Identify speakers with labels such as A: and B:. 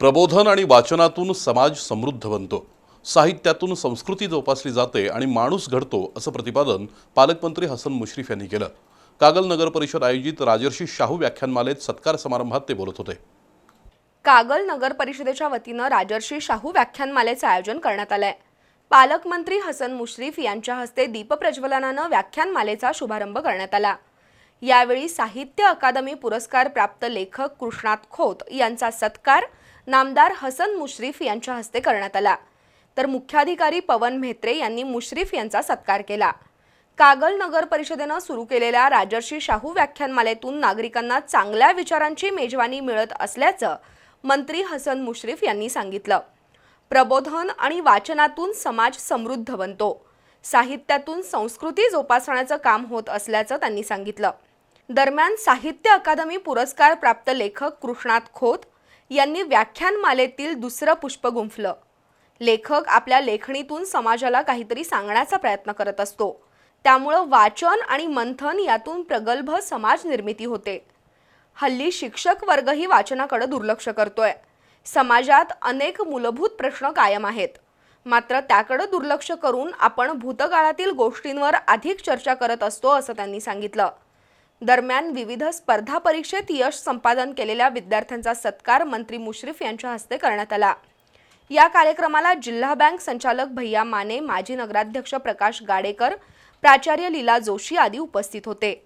A: प्रबोधन आणि वाचनातून समाज समृद्ध बनतो. साहित्यातून संस्कृती जोपासली जाते आणि माणूस घडतो असं प्रतिपादन पालकमंत्री हसन मुश्रीफ यांनी केलं. कागल नगर परिषद आयोजित राजर्षी शाहू व्याख्यानमालेत सत्कार समारंभात ते बोलत होते.
B: कागल नगर परिषदेच्या वतीनं राजर्षी शाहू व्याख्यानमालेचं आयोजन करण्यात आलंय. पालकमंत्री हसन मुश्रीफ यांच्या हस्ते दीपप्रज्वलनानं व्याख्यानमालेचा शुभारंभ करण्यात आला. यावेळी साहित्य अकादमी पुरस्कार प्राप्त लेखक कृष्णात खोत यांचा सत्कार नामदार हसन मुश्रीफ यांच्या हस्ते करण्यात आला. तर मुख्याधिकारी पवन म्हेत्रे यांनी मुश्रीफ यांचा सत्कार केला. कागल नगर परिषदेनं सुरू केलेल्या राजर्षी शाहू व्याख्यानमालेतून नागरिकांना चांगल्या विचारांची मेजवानी मिळत असल्याचं मंत्री हसन मुश्रीफ यांनी सांगितलं. प्रबोधन आणि वाचनातून समाज समृद्ध बनतो. साहित्यातून संस्कृती जोपासण्याचं काम होत असल्याचं त्यांनी सांगितलं. दरम्यान साहित्य अकादमी पुरस्कार प्राप्त लेखक कृष्णात खोत यांनी व्याख्यानमालेतील दुसरं पुष्प गुंफलं. लेखक आपल्या लेखणीतून समाजाला काहीतरी सांगण्याचा प्रयत्न करत असतो. त्यामुळं वाचन आणि मंथन यातून प्रगल्भ समाज निर्मिती होते. हल्ली शिक्षक वर्गही वाचनाकडे दुर्लक्ष करतोय. समाजात अनेक मूलभूत प्रश्न कायम आहेत. मात्र त्याकडे दुर्लक्ष करून आपण भूतकाळातील गोष्टींवर अधिक चर्चा करत असतो असं त्यांनी सांगितलं. दरम्यान विविध स्पर्धा परीक्षेत यश संपादन केलेल्या विद्यार्थ्यांचा सत्कार मंत्री मुश्रीफ यांच्या हस्ते करण्यात आला. या कार्यक्रमाला जिल्हा बँक संचालक भैया माने माजी नगराध्यक्ष प्रकाश गाडेकर प्राचार्य लीला जोशी आदी उपस्थित होते.